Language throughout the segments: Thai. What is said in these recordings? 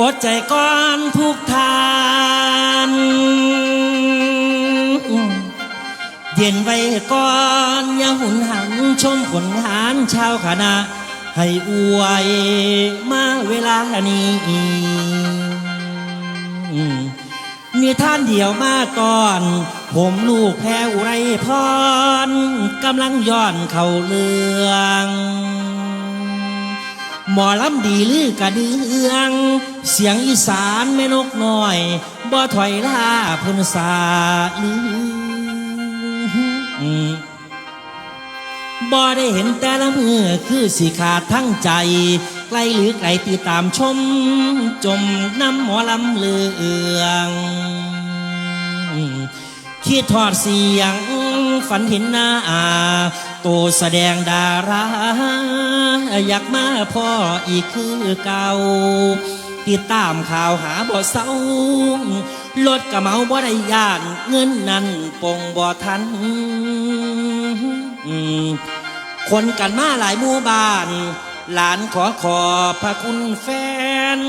อดใจก่อนทุกทาน เย็นไว้ก่อนอย่าหุนหันชมผลงานชาวคณะ ให้อวยมาเวลานี้มีท่านเดียวมาก่อน ผมลูกแพ้อุไรพรกำลังย้อนเข้าเรื่อง หมอลำดีลือกระเดือง เสียงอีสานแม่นกน้อย บ่ถอยล่าพุ่นสาลือบ่ได้เห็นแต่ละมือคือสิขาดทั้งใจ ไกลหรือไกลติดตามชม จมน้ำหมอลำเลืองคิดทอดเสียงฝันเห็นหน้าอา ตแสดงดารา อยากมาพ่ออีกคือเก่า ติดตามข่าวหาบ่เศร้ารถกระเมาบ่ได้ยานเงินนั้นปงบ่ทัน คนกันมาหลายหมู่บ้าน หลานขอขอบพระคุณแฟน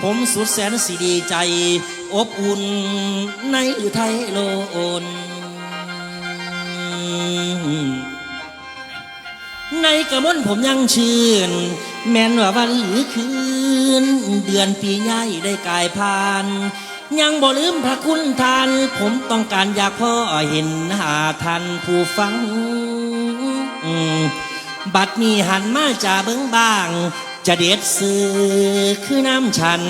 ผมสุดแสนสิดีใจ อบอุ่นในอุทัยโลน ในกระมนผมยังชื่น แม้นว่าวันหรือคืน เดือนปีใหญ่ได้กลายผ่าน ยังบ่ลืมพระคุณทาน ผมต้องการอยากพ่อเห็นหาทันผู้ฟัง บัดนี้หันมาจ่าเบิ้งบ้าง จะเด็ดซื้อคือน้ำฉัน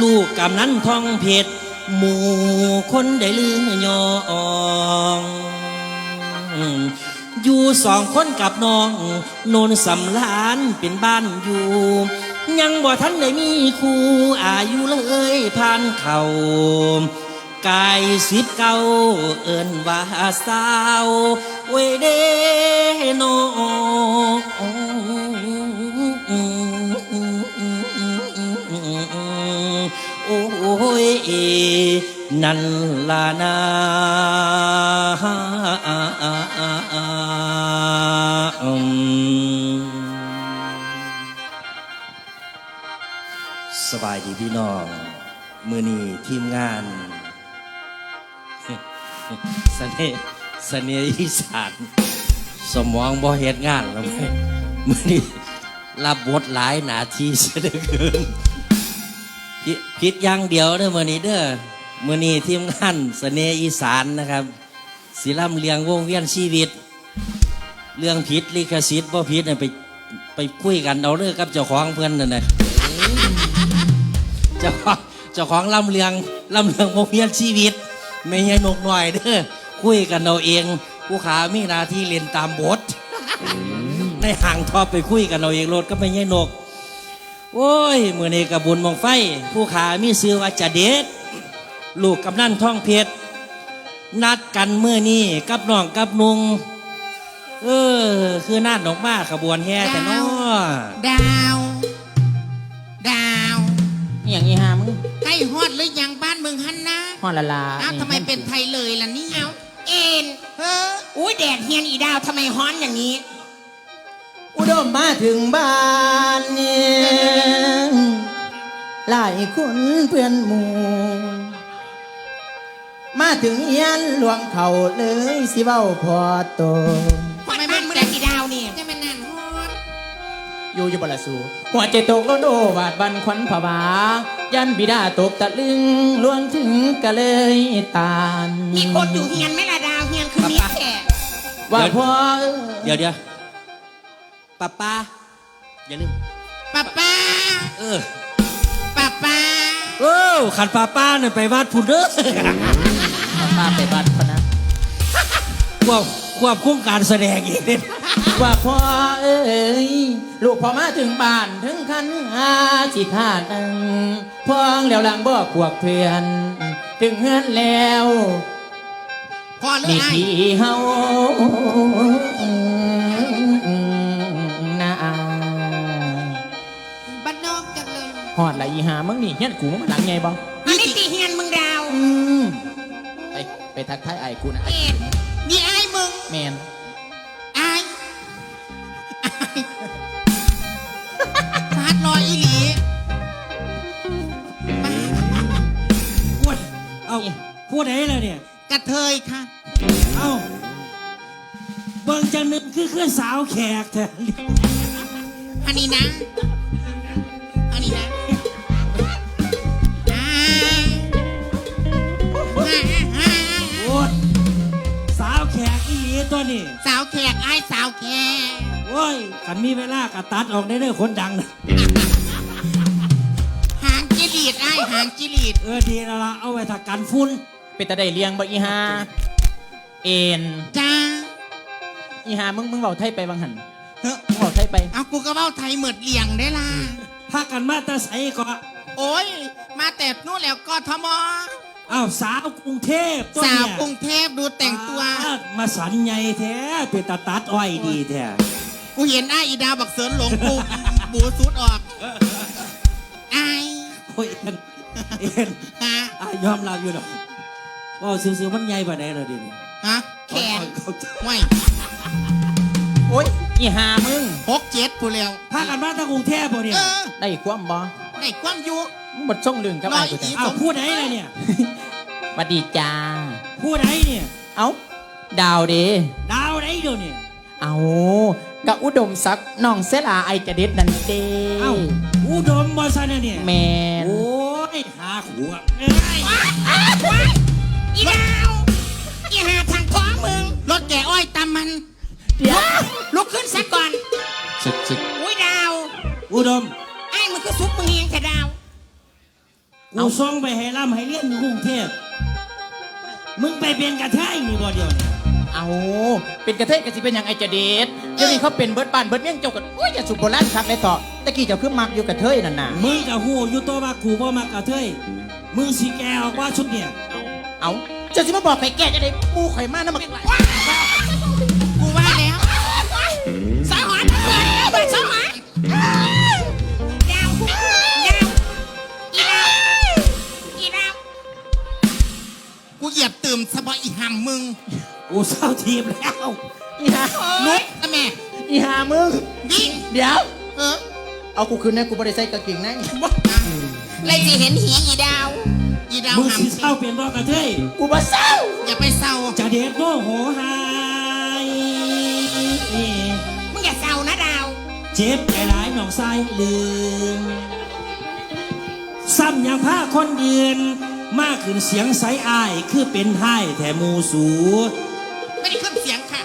ลูกกำนั้นทองเพชรหมู่คนได้ลือยอง อยู่สองคนกับน้อง โนนสำลานเป็นบ้านอยู่ ยังบ่ทันได้มีคู่อายุเลยผ่านเขากายสิบเก้าเอินว่าสาวเวเดโนโอ้ยนั่นล่ะนา พี่น้อง มือนีทีมงานเสน่ห์เสน่ห์อีสานสมองบ่เฮ็ดงานแล้วไหมมือนีรับบทหลายหนาทีเสียเหลือเกินผิดผิดอย่างเดียวเด้อมือนี้เด้อมือนี้ทีมงานเสน่ห์อีสานนะครับศิลำเลียงวงเวียนชีวิต เรื่องผิดลิขสิทธิ์บ่ผิดน่ะไปไปคุยกันเอาเรื่องกับเจ้าของเพื่อนนั่นนะ เจ้าของเจ้าของลำเลียงลำเลียงวงเวียนชีวิต ไม่ใช่นกหน่อยเด้อคุยกันเอาเองผู้ขามีหนาที่เรียนตามบทในห่างทอปไปคุยกันเอาเองรถก็ไม่ใช่นก โอ้ยมือนี้กับบุญมองไฟ ผู้ขามีซื้อว่าจะเด็ดลูกกำนันท่องเพชรนัดกันเมื่อนี้กับน้องกับนุงเออ คือนาดดอกมาขบวนแห่แต่น้อดาวดาว อหย่างนี้ฮามึงใกล้ฮอดหรือยังบ้านเมืองฮันนะฮอดละลาอ้าวทำไมเป็นไทยเลยล่ะนี่เอาเอ็นเอออุ้ยแดดเฮียนอีดาวทำไมฮ้อนอย่างนี้ อุดมมาถึงบ้านเนี่ยหลายคนเพื่อนหมู่มาถึงเฮียนหลวงเขาเลยสิเว้าพอโต อยู่อยู่บลาสูหัวใจตกโลโดวาดบันควันผวายันบิดาตกตะลึงลวงถึงก็เลยตานมีคนอยู่เฮียนไหม่ละดาวเฮียนคือมีแขกว่าพ่อเดี๋ยวเดี๋ยวป้าป้าอย่าลืมป้าป้าเออป้าป้าเออขันป้าป้าเนี่ยไปวัดพุ่นเด้อป้าไปบัดพะนะควบ ควบคุมการแสดงอีกเนี่ยว่าพ่อเอ้ยลูกพอมาถึงบ้านถึงคันอาสิทานอังพองแล้วหลังบ่ขวกเพื่อน ถึงเฮือนแล้วพอหรือนี่ไอ้ที่เฮานาบ้านนอกจังเลยฮอดละอีหามึงนี่เฮียนกูมึงมาหลังไงบ่อันนี้ตีเฮียนมึงดาวอืมไปไปทักทายไอ้กูนะไอ้ แมนไอ้มาดลอยอีหลีพูดเอาพูดอะไรเนี่ย กระเทยค่ะ เอาเบิ่งจังนึกคือเคื่อสาวแขกแทนอันนี้นะ สาวแขกไอ้ายสาวแขกโอ้ยขันมีเวลากะตัดออกได้เด้อคนดังนะหางจิลีดไอ้ายหางจิลีดเออดีแล้วละเอาไว้ถ้ากันฝุ่นเป็นตาได้เลี้ยงบ่อีหาเอ็นจ้า อีหามึงมึงเบาไทยไปบางหันเฮ้อมึงเบาไทยไป เอากูก็เบ้าไทยเหมือดเลียงได้ล่ะ พากันมาแต่ใสก็โอ้ย มาแต่นู่นแล้วกทม อ้าวสาวกรุงเทพตัวสาวเนี่ยกรุงเทพดูแต่งตัวอ่ามาสันใหญ่แท้เป็นตาตัดอ้อยดีแท้กูเห็นไอ้ายอีดาวบักเสรินหลงกูบูสุดออกไอ้ายโอ้ยเอ็นเอ็นฮะอะยอมรับอยู่ดอกว่าซื้อๆมันใหญ่ปานใดเลยดิเนี่ยฮะแขนเขาใจไม่โอ้ยอีหามึงหกเจ็ดผู้เร็วพากันมาตั้งกรุงเทพบ่เนี่ย เออได้ความบ่ได้ความยุ มึงบดช่องลึงกับร้ไอ้อยกูอีจ้ะอ้าวพูดไหนเลยเนี่ยหวัดดีจ้า พูดไหนเนี่ย เอ้า ดาวเดดาวไหนเดี๋ยวเนี่ย เอากะอุดมศักดิ์น้องเสลาไอจะเด็ดนันเดเอ้าอุดมบอสันนะเนี่ย แมนโอ้ยหาขวบเอ้ยอีดาวอีหาทางท้องมึง รถแก่อ้อยตามมัน เดี๋ยวลุกขึ้นซะก่อนสุดสุดอุ้ยดาว อุดม ไอ้มึงคือซุปมึงเฮียงแต่ดาว กูส่งไปให้ร่ำให้เลี้ยนอยู่กรุงเทพมึงไปเป็นกระเทยนี่บ่เดียวเนี่ยเอาเป็นกระเทยกะสิเป็นอย่างไอจะเด็ดเดี๋ยวนี้เขาเป็นเบิร์ดบ้านเบิร์ดเมี่ยงเจ้ากันอุ้ยจะสุดโบราณคักเลยต่อตะกี้เจ้าคือมักอยู่กระเทยนั่นน่ะมึงกับหูอยู่ตัวว่ากูบ่มากระเทยมึงสิแกออกว่าชุดเนี่ยเอาเจ้าสิมาบอกใครแก่จะได้ปูข่อยมานะมัน ตื่มสะบออีหำมึงกูเศร้าทีมแล้วอีหานุ๊กนะแม่อีหามึงวิ่งเดี๋ยว เออเอากูคืนนะกูบ่ได้ใส่กางเกงในเลยสิเห็นหีอีดาว อีดาวมึงสิหำเศร้าเป็นบ่กระเทยกูบ่เศร้า อย่าไปเศร้าจะเด็ดโมโหหายมึงอย่าเศร้านะดาว เจ็บใจหลายหนองทรายลืมซ้ำยังพาคนเดือน มากขึ้นเสียงใสอาย คือเป็นไห้แถหมูสู ไม่ได้ขึ้นเสียงค่ะ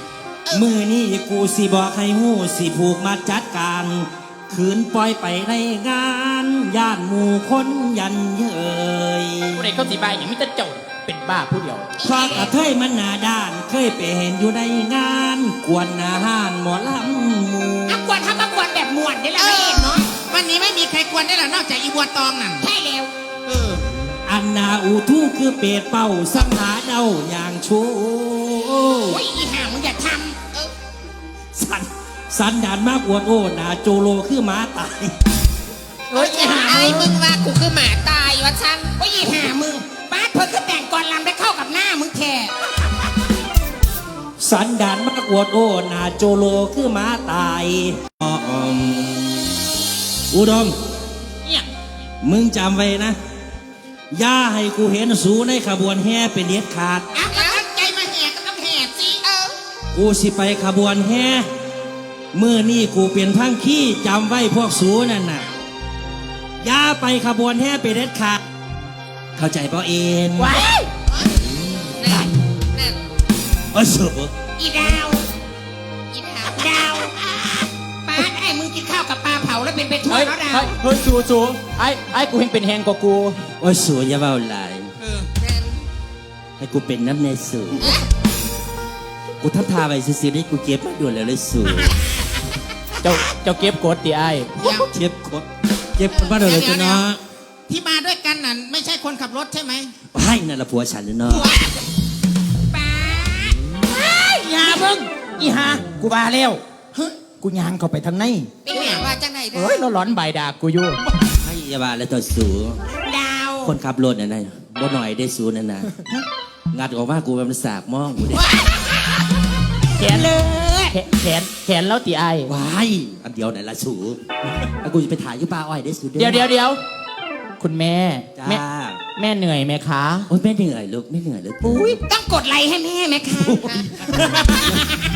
มือนี่กูสิบอกให้หูสิผูกมาจัดการขืนปล่อยไปในงานย่านหมู่คนยันเยยกูได้เขาสิบายอย่างมิตรเจ้าเป็นบ้าผู้เดียวเพราะกระเทยมันหนาด้านเคยไปเห็นอยู่ในงาน กวนอาหารหมอลำหมูอะกวนทำมากวนแบบมวนได้ละเอไม่อ เห็นเนาะวันนี้ไม่มีใครกวนได้หรอกนอกจากอีบัวตองนั่นใช่แล้ว เออ อันนาอูทูคือเป็ดเป่าสังหาเดาอย่างชูโอ้ยอีห่ามึงอย่าทำเออสันสันดานมากอวดโอ้หนาโจโลคือหมาตายเฮ้ยอีหาไอ้มึงว่ากูคือหมาตายวะฉันโอ้ยอีห่ามึงบ้านเพิ่งคือแต่งก่อนลำได้เข้ากับหน้ามึงแค่สันดานมากอวดโอ้หนาโจโลคือหมาตายอ้อมอุดมเนี่ยมึงจำไว้นะอ ย่าให้กูเห็นสูในขบวนแห่เป็นเด็ดขาด เอาก็ตั้งใจมาแห่ก็ต้องแห่สิเออกูสิไปขบวนแห่เมื่อนี่กูเป็นพังขี้จำไว้พวกสูนั่นน่ะอย่าไปขบวนแห่เป็นเด็ดขาด เข้าใจเปล่าเอ็นว้ายนั่นนั่นเออสูอีดาว ปลาเผาแล้วเป็นไปทั่วเฮ้ยแล้วดาเฮ้วยเฮ้ยสูสูไอ้ไอ้กูเห็นเป็นแหงกว่ากู โอ้ยสูอย่าเบาหลาย เออนั่นให้กูเป็นน้ำในสูกูทับทาไปซื้อๆนี่กูเก็บมาด่วนแล้วเลยสูเจ้าเจ้าเก็บกดดิไอ้เดี๋ยวเก็บกดเก็บมาด่วนเลยจ้ะเนาะที่มาด้วยกันนั่นไม่ใช่คนขับรถใช่ไหมให้นั่นละผัวฉันเนาะป้าอีหามึงอีหากูบาแล้วเฮ้ย กูยางเข้าไปทางในเป็นแหนว่าจังไหนเด้เฮ้ยเราหลอนใบดากูอยู่ให้อยาบาแล้วตัวสูดาวคนขับรถน่ะนะบ่หน่อยได้สูนั่นนะงัดออกมากูเป็นสากมองกูเด้แขนเลย แขนแขนแขนแล้วตีไอ้ว้ายอันเดียวไหนละสูแล้วกูจะไปถ่ายอยุป้าอ้อยได้สูเดี๋ยวเดี๋ยวเดี๋ยวคุณแม่จ้าแม่แม่เหนื่อยไหมคะโอ้ยไม่เหนื่อยลูกไม่เหนื่อยเลยอุ้ยต้องกดไลค์ให้แม่ไหมคะ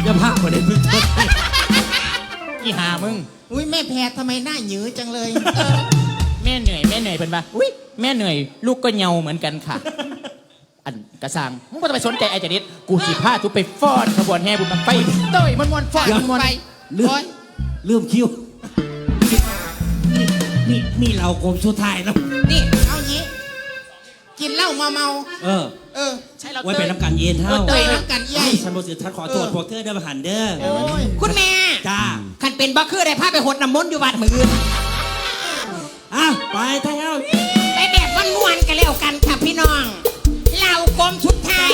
อย่าพักกว่านี้พี่ต้น อีหามึง อุ้ยแม่แพรทำไมหน้าหยือจังเลยแม่เหนื่อยแม่เหนื่อยเป็นปะอุ้ยแม่เหนื่อย ลูกก็เหงาเหมือนกันค่ะ อันกระซังมึงก็ต้องไปสนใจไอ้เจนิดกูสิพาทุกไปฟ้อนขบวนแห่บุญบังไฟเต้ยมันมวนฟ้อนมันมวนไปลืมโอ๊ยลืมคิวนี่นี่เรากลมสุดท้ายแล้ว นี่เอางี้ กินเหล้าเมาเมา เออๆ เออใช่เราไว้เต้เป็ยนน้ำกันเย็นเท่าเตยน้ำกันเย้ยฉันบอกสิฉันขอโทษเออพวกเธอได้มาหันเด้อโอ้ยคุณแม่จ้าคันเป็นบักคือได้พาไปหดน้ำมนต์อยู่วัดมืออื่นอ้าวไปเท้าไปแบบวันมวนๆกันแล้วกันค่ะพี่น้องเรากลมชุดไทย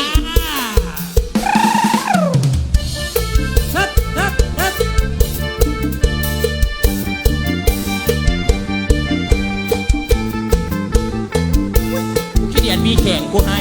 นัดนัดนัดขี้เดียนมีแข่งกูให้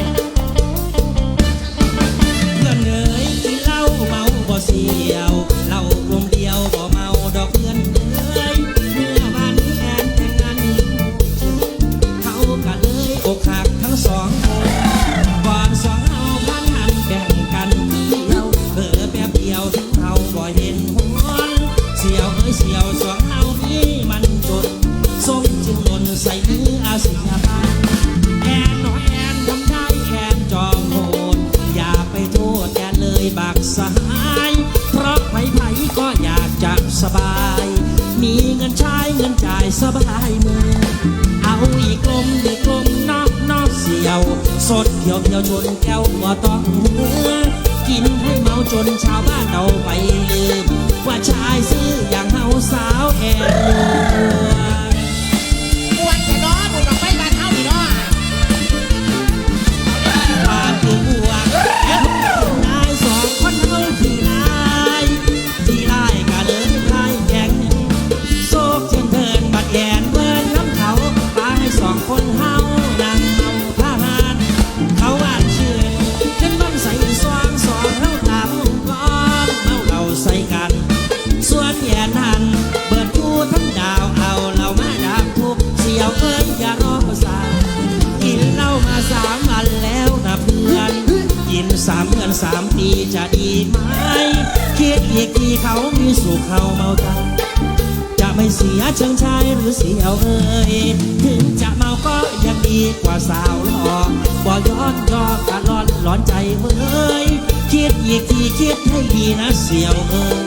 ใส่มืออาเสียบานแอนน้อยแอนทำได้แอนจอมโหดอย่าไปโทษแอนเลยบักสหาย เพราะไผๆก็อยากจะสบาย มีเงินใช้เงินจ่ายสบายมือ เอาอีกลมอีกกลมนอกนอกเสียว สดเขียวเขียวชนแก้วบ่ต้องหัวกินให้เมาจนชาวบ้านเอาไปลืม ว่าชายซื้ออย่างเฮาสาวแอน คนเฮานั่งเอาผ้าหานเขาหวานชื่นจนต้องใส่ซองสองเฮาตามก้อนเมาเราใส่กัน ส่วนแย่นันเปิดกูทั้งดาวเอาเรามาดามทุกเสียวเอ้ยอย่ารอสายกินเหล้ามาสามวันแล้วนะเพื่อน กินสามเดือนสามปีจะดีไหมคิดอีกทีเขามีสุขเขาเมาตาจะไม่เสียเชิงชายหรือเสียวเอ้ย กว่าสาวหล่อบ่ย้อนยอกะร้อนร้อนใจเว้ยคิดอีกทีคิดให้ดีนะเสียวเอ้ย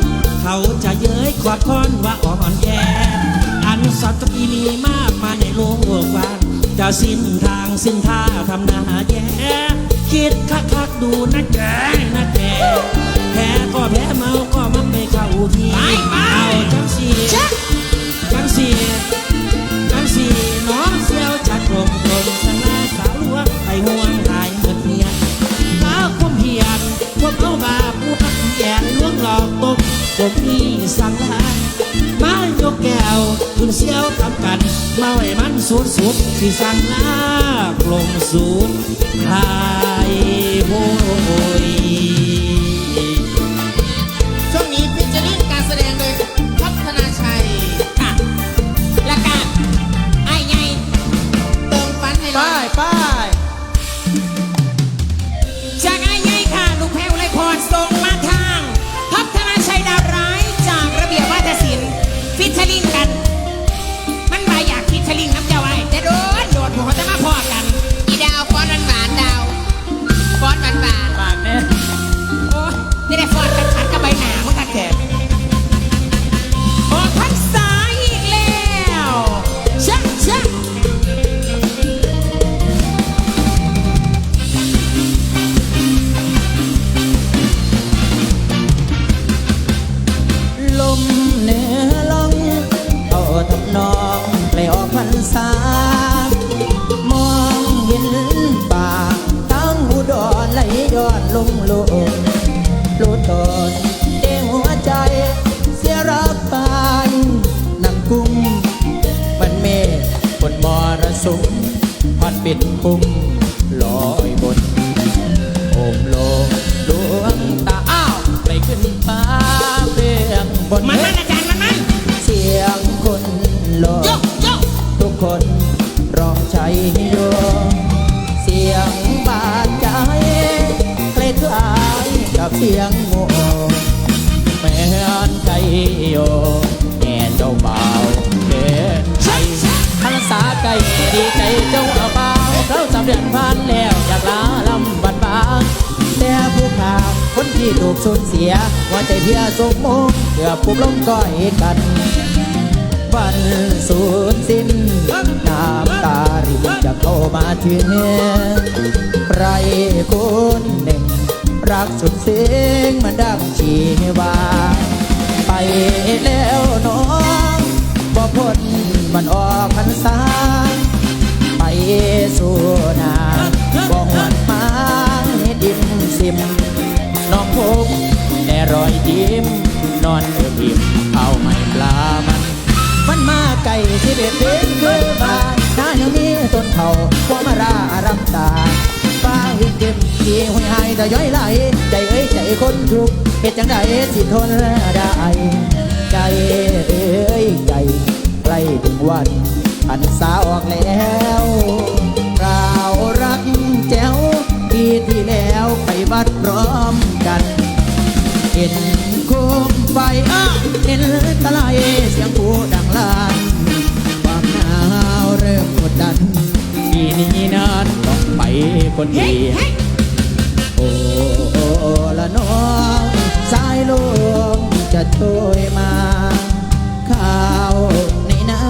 เขาจะเย้ยขอดค้อนว่าอ่อนแออันสัตรีมีมากมายในโลกกว้างจะสิ้นทางสิ้นท่าทำหนาแย่คิดคักคักๆดูนะแกนะแกแพ้ก็แพ้เมาก็มันไม่เข้าทีเอาจังสีจังสีจังสีน้องเสียวจัดกลม อกตบผมมีสังหายมายกแก้วคุณเสียวทำกันเมาให้มันสุดสุดๆที่สั่งลากลมสูดคลายโวย ไหลย้อนลงโลงลูดตอนเด้งหัวใจ เสียรักไปนั่งกุ้มมันเมฆบนมรสุมพัดปิดคุ้มลอยบนโอมโลดวงตาอ้าวไปขึ้นฟ้าเพียงบนมันมันองคน สียงโมแม่นใจโยแง่เจ้าเบาเด็ดใจพันษาไก่ดีใจเจ้าเบาเราสำเร็จผ่านแล้วอยากลาลำบัดบางแต่ผู้ขาคนที่ถูกสูญเสียว่าใจเพียสมมงเกือบปุบลงก้อยกันวันสูญสิ้นน้ำตารินจะเข้ามาถึงใครคนหนึ่ง รักสุดเสียงมันดังชีวา ไปแล้วน้องบ่พ้นมันออกพรรษา ไปสู่นาบ่หวนมาให้ดินสิม น้องพบแต่รอยยิ้ม นอนเออพิมเอาไม่ปลามัน มันมาไก่ที่เบ็ดเพนคือบานน้ายังมีต้นเขาพวมารารับตาฟ้า เต็มที่หุยหายแต่ย้อยไหล ใจเอ้ยใจคนทุกข์เหตุจังใดสิทนได้ใจเอ้ยใจใกล้ถึงวันพันษาออกแล้วราวรักแจ๋วปีที่แล้วไปวัดพร้อมกัน เห็นโคมไฟอ้าเห็นตะไลเสียงผู้ดังลานความหนาวเริ่มกดดันปีนี้นั้นต้องไป คนเดียวโอ้โอ้ละน้องสายลมจะช่วยมาข้าวในนา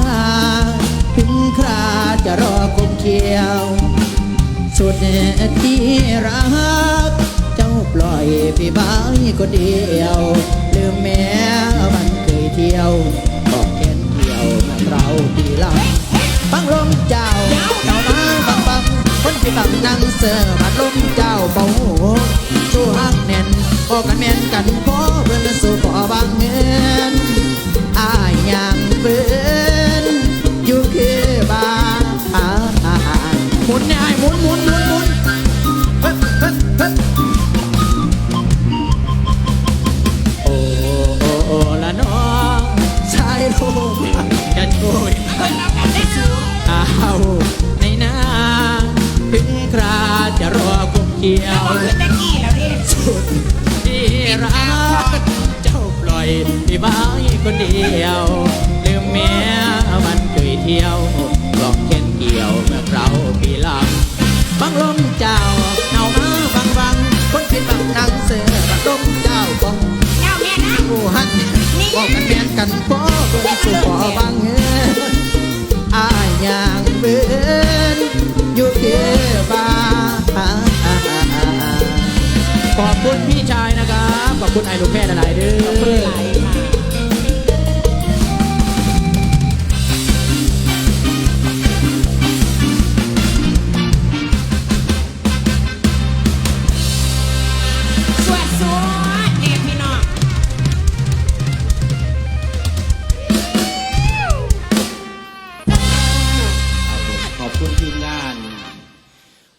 ถึงคราจะรอคงเคียว สุดที่รัก เจ้าปล่อยพี่บ้ายคนเดียว คนที่บังนั่งเสือบัดลมเจ้าเบาหูสู้ฮักแน่นพอกันแม่นกันพ คุมเกี่ยวตะกี้แล้วดิสุดที่รักเจ้าปล่อยพี่บ้ายคนเดียว ลืมแม้มันเคยเที่ยวลองเข็นเกี่ยวเมื่อเราปีหลังบังลมเจ้าเอามาบังบังคนคิดบังนังเสือบังลมเจ้าบองเจ้าแม่นะผู้หันบอกกันแม่นกันพ่อเบิ่งสู่พ่อบังเงินอายอย่างเบิ่นอยู่เคือบา ขอบคุณพี่ชายนะครับ ขอบคุณไอ้ลูกแม่หลายๆเด้อสวดสวดเด็กพี่น้องขอบคุณทีมงาน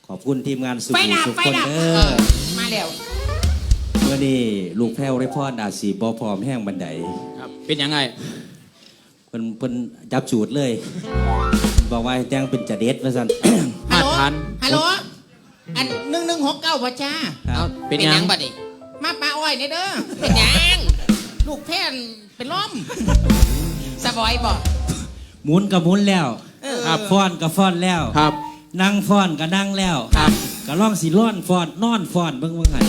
ขอบคุณทีมงานสุไฟขุดับสุขไฟคนดับ เด้เอออมาแล้ วเมื่อนี้ลูกแพ้วไรพ่ออาจสีบอพร้อมแห้งบันไดครับ เป็นยังไงเพิ่นเพิ่นจับจูดเลย บอกว่าให้แต่งเป็นจะเด็ดว่าซั่น ฮัลโหลมาทันฮัลโหลอันหนึ่งหนึ่งหกเก้าพ่อจ้าครับเป็นยังบัดนี้มาปลาอ้อยนี่เด้อเป็นหยังลูกแพนเป็นล้มสบอยบอกหมุนกับหมุนแล้ว เออ ครับ ฟ้อนกับฟ้อนแล้ว ครับ นั่งฟ้อนก็นั่งแล้ว ครับ ก็ล่องสิร้อนฟ้อนนอนฟ้อนเบิ่งเบิ่งหัน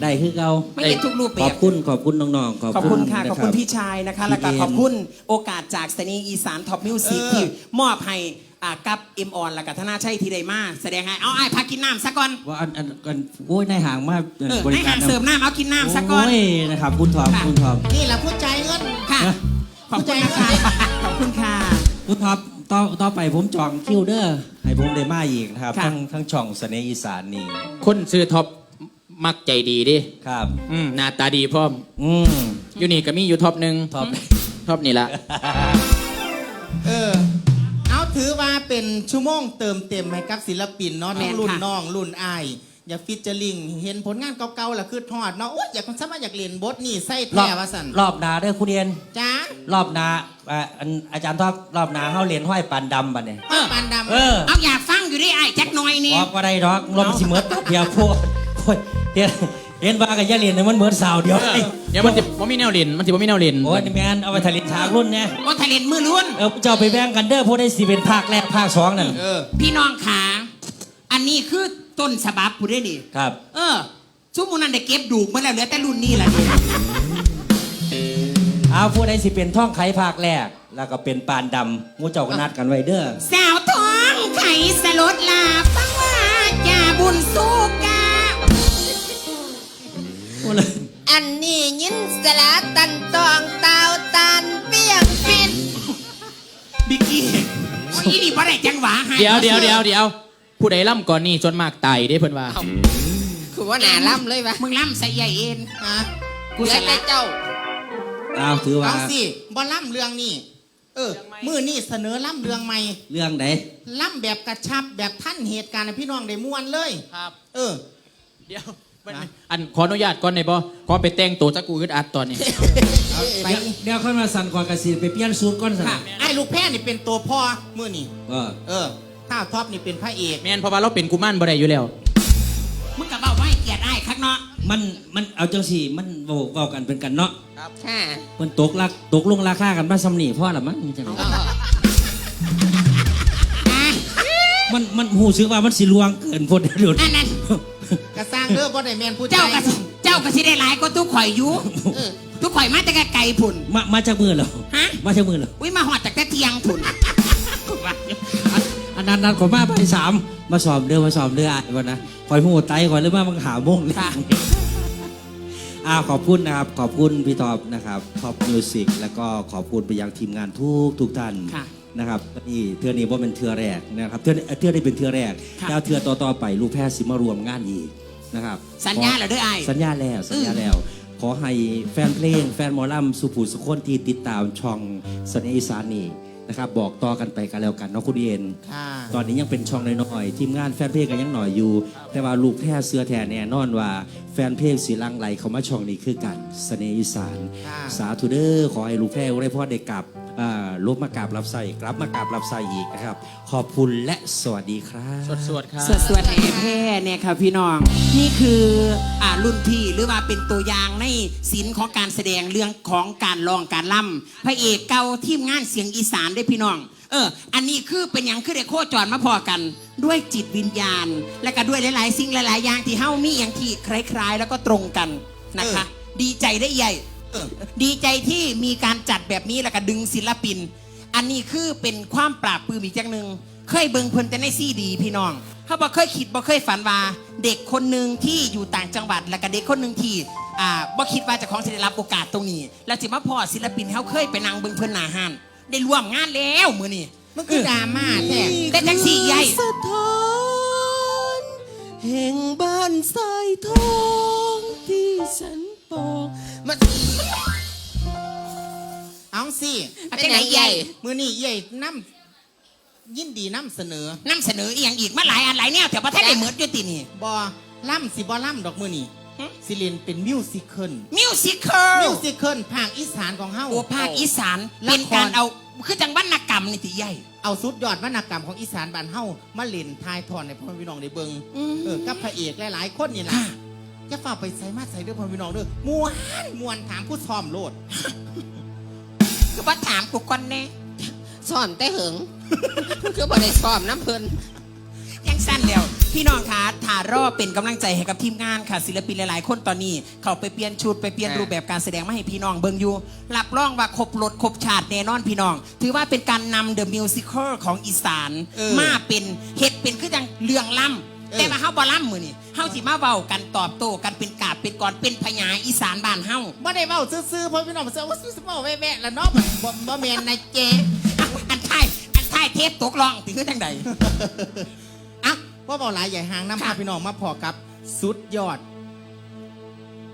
ได้คือเก่าไม่เห็นทุกรูปแบขอบบคุณขอบคุณน้องๆ ขอบขอบคุคุณณค่ะนะขอบรัคุณพี่ชายนะคะ แล้วก็พี่เอ็มขอบคุณโอกาสจากสถานีอีสานท็อปมิวสิกเออที่มอบให้อ่ากับเอ็มออนและกับธนาชัยทีไดมาแสดงให้เอาไอ้ายพักกินน้ำซะก่อนว่าอันอันอันโอ้ยในายห่างมากเออริให้กาหารเสริมน้ำเอากินน้ำซะก่อน โอ้ยนะครับคุณทอมค่ะ คุณทอม นี่แหละผู้ใจายเงิน ค่ะนะขอบคุณนะคะขอบคุณค่ะ คุณทอม ต่อต่อไปผมจองคิวเดอร์ให้ผมได้มาอีกนะครับ ค่ะ ทั้งทั้งช่องเสน่ห์อีสานนี่คนซื้อท็อปมักใจดีดิครับ อืมหน้าตาดีพร้อม อืมอยู่นี่ก็มีอยู่ท็อปหนึ่งท็อป ท็อปนี่ละ เออ เอาถือว่าเป็นชั่วโมงเติมเต็มให้กับศิลปินเนาะแม่ทั้งนรุ่นค่ะ น้องรุ่นอาย อยากฟิชเจอริง เห็นผลงานเก่าๆล่ะคือทอดเนาะโอ้ยอยากสามารถอยากเรียนบทนี่ใส่รอแท้บว่าสันรอบหนาเด้อคุณเอียนจ้ารอบหนาอ่าอันอาจารย์ทอปรอบหนาเฮาเรียนห้อยปานดำบัดเนี่ยเออ ปานดำเออเอาอยากฟังอยู่ดิไอ้แจ็คหน่อยนี่ออกก็ได้ดอกรอบมันสิเหมือนเดียวโพดโอ้ยเรียนเรียนว่ากับยาเรียนเนี่ยมันเหมือนสาวเดียวเดี๋ยวมันจะมันมีแนวเล่นมันจะมีแนวเล่นโอ้ยนี่แมนเอาไปทะเลฉากรุ่นเนี่ยโอ้ทะเลนมือล้วน เออเจ้าไปแบ่งกันเด้อพวกได้สิเป็นภาคแรกภาคสองนั่น เออ พี่น้องขา อันนี้คือ ต้นฉบับผู้ได้นี่ ครับ เออซุมมูนันได้เก็บดูกมาแล้วเหลือแต่รุ่นนี้แหละนี่เอาผู้ใดสิเป็นท่องไขภาคแรก แล้วก็เป็นปานดำหมูเจ้าก็นัดกันไว้เด้อสาวท้องไข่สลดลาฟังว่าอย่าบุญสู้กาอันนี้ยินสละตันตองเตาตันเปียงฟินบิกกี้โอ้ยอีนี่บ่ได้จังหวะให้เดี๋ยวเดี๋ยวเดี๋ยวเดี๋ยว ผู้ใดล่ำก่อนนี่จนมากตายได้เพิ่นว่า คือว่าหนาล่ำเลยวะมึงล่ำใส่ใหญ่เอ็นฮะกูสละเจ้าเอาถือว่าเอาสิบ่ล่ำเรื่องนี้เออมือนี่เสนอล่ำเรื่องใหม่เรื่องไหนล่ำแบบกระชับแบบท่านเหตุการณ์ให้พี่น้องได้ม่วนเลย ครับ เออ เดี๋ยวอันขออนุญาตก่อนในบ่ขอไปแต่งตัวจักกูอึดอัดตอนนี้ ไป เดี๋ยวค่อยมาสั่นก่อนกระสีไปเปลี่ยนสูตรก่อนสั่นค่ะไอ้ลูกแพ้นี่เป็นตัวพ่อมือนี่เออเออ ถ้าท็อปนี่เป็นพระเอก แม่นเพราะว่าเราเป็นกุมารบ่ได้อยู่แล้ว มึงกับเบ้าไว้เกียรติไอ้ายคักเนาะมันมันเอาจังสี่มันเว้าเว้ากันเป็นกันเนาะค่ะ มันตกลักตกลงราคากันมาสำนีพ่อละมั้งมันจังไดอะมันมันหูซื้อว่ามันสิลวงเกินพ้นได้หลุดอันนั้น กระสร้างเด้อบ่ได้แมนผู้ใจเจ้าก็สิเจ้าก็สิได้หลายก็ทุกข่อยอยู่เออทุกข่อยมาแต่ไกลๆพุ่น มามาจากมือเหรอฮะ มาจากมือเหรออุ้ยมาหอดจากแต่เที่ยงพุ่นอั นอันนั้นนั้นขอมาไปสามมาสอบเรือมาสอบเรืออะวันนะคอยหูไตคอยเรื่องมามังหาโมงเลยค่ะอ่าขอบคุณนะครับ ขอบคุณพี่ตอบนะครับท็อปมิวสิกแล้วก็ขอบคุณไปยังทีมงานทุกทุกท่านค่ะ นะครับนี่เทือนี้ว่าเป็นเทือแรกนะครับเทือเทือนี้เป็นเทือแรก ค่ะ แล้วเทือต่อต่อๆไปลูกแพทย์สิมารวมงานอีกนะครับ สัญญาเหรอเด้อไอ้ายสัญญาแล้วสัญญาแล้ว ขอให้แฟนเพลง แฟนหมอลำสุภูสุคนที่ติดตามช่องเสนห์อีสานนี่ นะครับ บอกต่อกันไปกันแล้วกันเนาะคุณเอ็นค่ะ ตอนนี้ยังเป็นช่องน้อยๆทีมงานแฟนเพลงกันยังหน่อยอยู่ แต่ว่าลูกแท้เสื้อแท้แน่นอนว่า แฟนเพลงสีลังไหลเขามาช่องนี้คือกันเสน่ห์อีสาน ค่ะ สาธุเด้อขอให้ลูกแท้ได้พ่อได้กลับอ่าลบมากราบรับใส่กลับมากราบรับใส่อีกนะครับ ขอบคุณและสวัสดีครับสวดๆครับ สวดสวดแห่แพร่เนี่ยค่ะพี่น้อง นี่คืออ่ารุ่นพี่หรือว่าเป็นตัวอย่างในศิลป์ของการแสดงเรื่องของการร้องการล่ำพระเอกเก่าทีมงานเสียงอีสานได้พี่น้อง เออ อันนี้คือเป็นอย่างคือได้โคจรมาพอกัน ด้วยจิตวิญญาณ และก็ด้วยหลาย ๆ สิ่งหลาย ๆ อย่างที่เฮ้ามีอย่างที่คล้าย ๆ แล้วก็ตรงกันนะคะ ดีใจได้ใหญ่เออดีใจที่มีการจัดแบบนี้แล้วก็ดึงศิลปิน อันนี้คือเป็นความปราบปรื้มอีกอย่างหนึ่งเคยเบิ่งเพิ่นแต่ในซีดี พี่น้องเขาบอกเคยคิดบ่เคยฝันว่าเด็กคนหนึ่งที่อยู่ต่างจังหวัด แล้วก็เด็กคนหนึ่งที่อ่าบ่คิดว่าเจะของจะได้รับโอกาสตรงนี้ แล้วสิมาพอศิลปินเขาเคยไปนั่งเบิ่งเพิ่นหน้าห้าน ได้ร่วมงานแล้วมื้อนี้มันคือดราม่าแท้แต่จังสี่ใหญ่สะท้อนแห่งบ้านสายทองที่ฉันปองมันเอาสิอะจังไหนใหญ่ มือนี่ใหญ่น้ำยินดีน้ำเสนอนำเสนออีกอย่างอีกมาหลายอันหลายแนวแต่ว่าท่านได้เหมือนอยู่ตินี่บอล่ำสิบอล่ำดอกมือนี่หึ สิเรียนเป็นมิวสิคลมิวสิคลมิวสิคลภาคอีสานของเฮาโอ้ภาคอีสานละครเป็นการเอาคือจังวรรณกรรมนี่ติใหญ่เอาสุดยอดวรรณกรรมของอีสานบ้านเฮามาเล่นทายทอนในพ่อพี่น้องได้เบิงอืมเออกับพระเอกหลายๆคนนี่ล่ะค่ะจะฝากไปใส่มาใส่เด้อพ่อพี่น้องเด้อมวนมวนถามผู้ซ้อมโลดคือว่าถามกูก่อนแน่ซ่อนแต่หึงคือบ่ได้ซ้อมน้ำเพิ่นยังสั้นแล้วพี่น้องคะถ่ารอเป็นกำลังใจให้กับทีมงานค่ะ ศิลปินหลาย ๆ คนตอนนี้ เขาไปเปลี่ยนชุดไปเปลี่ยนค่ะรูปแบบการแสดงมาให้พี่น้องเบิงอยู่รับรองว่าครบรถครบชาติแน่นอนพี่น้อง ถือว่าเป็นการนำเดอะมิวสิคลของอีสาน เออ มาเป็นเฮ็ดเป็นคือจังเรื่องล่ำเออแต่ว่าเฮาบ่ล่ำมือนี่เฮาสิมาเว้ากันตอบโต้กันเป็นกาบเป็นกรเป็นพญาอีสานบ้านเฮา บ่ได้เว้าซื่อๆพ่อพี่น้องมาเซอว่าซื่อๆเว้าแว่ๆแล้วเนาะบ่บ่บ่แม่นนะเจอันท้ายอันท้ายเทปตกลองติคือจังใดอะ ว่าเบาหลายใหญ่หางน้ำพาพี่น้องมาพอกับสุดยอด